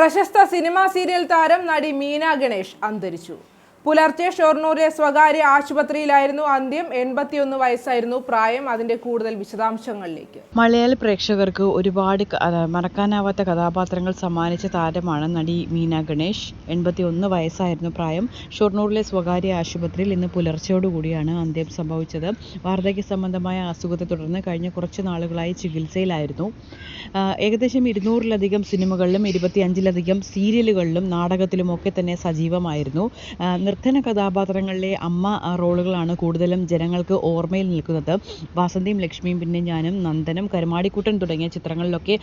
പ്രശസ്ത cinema serial താരം നടി മീന ഗണേഷ് അന്തരിച്ചു. പുലർച്ചെ ഷൊർണൂരിലെ സ്വകാര്യ ആശുപത്രിയിലായിരുന്നു അന്ത്യം. എൺപത്തിയൊന്ന് വയസ്സായിരുന്നു പ്രായം. അതിന്റെ കൂടുതൽ വിശദാംശങ്ങളിലേക്ക്. മലയാള പ്രേക്ഷകർക്ക് ഒരുപാട് മറക്കാനാവാത്ത കഥാപാത്രങ്ങൾ സമ്മാനിച്ച താരമാണ് നടി മീന ഗണേഷ്. എൺപത്തി ഒന്ന് വയസ്സായിരുന്നു പ്രായം. ഷൊർണൂരിലെ സ്വകാര്യ ആശുപത്രിയിൽ ഇന്ന് പുലർച്ചയോടുകൂടിയാണ് അന്ത്യം സംഭവിച്ചത്. വാർദ്ധക്യ സംബന്ധമായ അസുഖത്തെ തുടർന്ന് കഴിഞ്ഞ കുറച്ച് നാളുകളായി ചികിത്സയിലായിരുന്നു. ഏകദേശം ഇരുന്നൂറിലധികം സിനിമകളിലും ഇരുപത്തിയഞ്ചിലധികം സീരിയലുകളിലും നാടകത്തിലുമൊക്കെ തന്നെ സജീവമായിരുന്നു. നിർധന കഥാപാത്രങ്ങളിലെ അമ്മ റോളുകളാണ് കൂടുതലും ജനങ്ങൾക്ക് ഓർമ്മയിൽ നിൽക്കുന്നത്. വാസന്തിയും ലക്ഷ്മിയും പിന്നെ ഞാനും നന്ദനം കരുമാടിക്കുട്ടൻ തുടങ്ങിയ ചിത്രങ്ങളിലൊക്കെ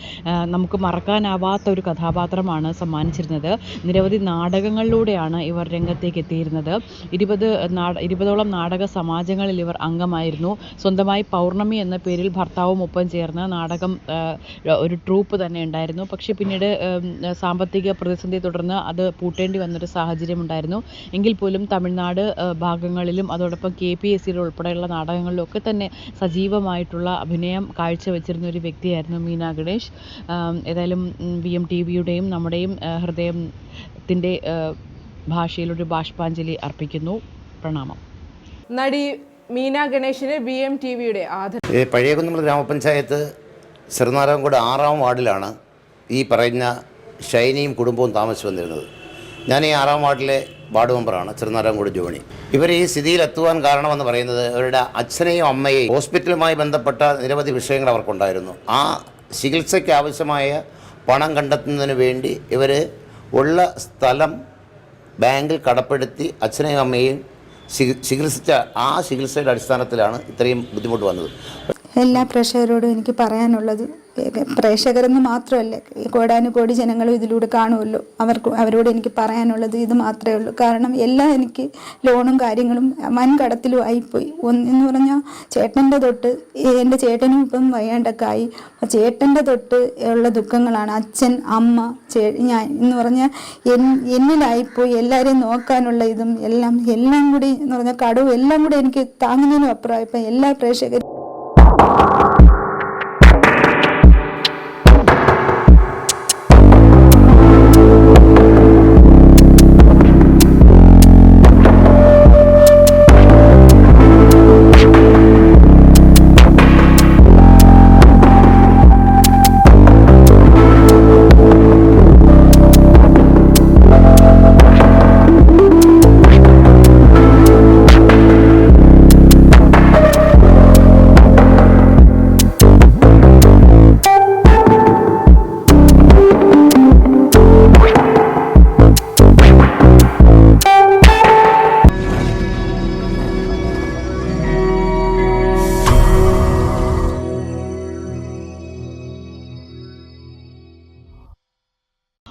നമുക്ക് മറക്കാനാവാത്ത ഒരു കഥാപാത്രമാണ് സമ്മാനിച്ചിരുന്നത്. നിരവധി നാടകങ്ങളിലൂടെയാണ് ഇവർ രംഗത്തേക്ക് എത്തിയിരുന്നത്. ഇരുപത് നാട ഇരുപതോളം നാടക സമാജങ്ങളിൽ ഇവർ അംഗമായിരുന്നു. സ്വന്തമായി പൗർണമി എന്ന പേരിൽ ഭർത്താവും ഒപ്പം ചേർന്ന് നാടകം ഒരു ട്രൂപ്പ് തന്നെ ഉണ്ടായിരുന്നു. പക്ഷേ പിന്നീട് സാമ്പത്തിക പ്രതിസന്ധിയെ തുടർന്ന് അത് പൂട്ടേണ്ടി വന്നൊരു സാഹചര്യം ഉണ്ടായിരുന്നു എങ്കിൽ പോലും തമിഴ്നാട് ഭാഗങ്ങളിലും അതോടൊപ്പം കെ പി എസ് സിയിൽ ഉൾപ്പെടെയുള്ള നാടകങ്ങളിലും ഒക്കെ തന്നെ സജീവമായിട്ടുള്ള അഭിനയം കാഴ്ചവെച്ചിരുന്ന ഒരു വ്യക്തിയായിരുന്നു മീന ഗണേഷ്. ഏതായാലും വി എം ടി വിയുടെയും നമ്മുടെയും ഹൃദയത്തിന്റെ ഭാഷയിലൊരു ബാഷ്പാഞ്ജലി അർപ്പിക്കുന്നു. പ്രണാമം. നടി മീന ഗണേഷിന് ബി എം ടി വിയുടെ ആദരം പഴയകുന്നമ്മൾ ഗ്രാമപഞ്ചായത്ത് ചെറുനാരായണക്കോട് ആറാം വാർഡിലാണ് ഈ പറയുന്ന ഷൈനിയും കുടുംബവും താമസിച്ചു വന്നിരുന്നത്. ഞാൻ ഈ ആറാം വാർഡിലെ വാർഡ് മെമ്പറാണ് ചെറുനാരായണക്കോട് ജോണി. ഇവർ ഈ സ്ഥിതിയിലെത്തുവാൻ കാരണമെന്ന് പറയുന്നത് ഇവരുടെ അച്ഛനെയും അമ്മയെയും ഹോസ്പിറ്റലുമായി ബന്ധപ്പെട്ട നിരവധി വിഷയങ്ങൾ അവർക്കുണ്ടായിരുന്നു. ആ ചികിത്സയ്ക്ക് ആവശ്യമായ പണം കണ്ടെത്തുന്നതിന് വേണ്ടി ഇവർ ഉള്ള സ്ഥലം ബാങ്കിൽ കടപ്പെടുത്തി അച്ഛനെയും അമ്മയെയും ചികിത്സിച്ച ആ ചികിത്സയുടെ അടിസ്ഥാനത്തിലാണ് ഇത്രയും ബുദ്ധിമുട്ട് വന്നത്. എല്ലാ പ്രേക്ഷകരോടും എനിക്ക് പറയാനുള്ളത് പ്രേക്ഷകരെന്ന് മാത്രമല്ല കോടാനുകോടി ജനങ്ങളും ഇതിലൂടെ കാണുമല്ലോ. അവർക്ക് അവരോട് എനിക്ക് പറയാനുള്ളത് ഇത് മാത്രമേ ഉള്ളൂ. കാരണം എല്ലാം എനിക്ക് ലോണും കാര്യങ്ങളും വൻകടത്തിലും ആയിപ്പോയി. ഒന്നെന്ന് പറഞ്ഞാൽ ചേട്ടന്റെ തൊട്ട് എന്റെ ചേട്ടനും ഇപ്പം വയ്യാണ്ടൊക്കെ ആയി ചേട്ടന്റെ തൊട്ട് ഉള്ള ദുഃഖങ്ങളാണ്. അച്ഛൻ അമ്മ ചേ ഞാൻ എന്ന് പറഞ്ഞാൽ എൻ എന്നിലായിപ്പോയി. എല്ലാവരെയും നോക്കാനുള്ള ഇതും എല്ലാം എല്ലാം കൂടി എന്ന് പറഞ്ഞാൽ കടവും എല്ലാം കൂടി എനിക്ക് താങ്ങുന്നതിനും അപ്പുറമായി ഇപ്പം എല്ലാ പ്രേക്ഷകരും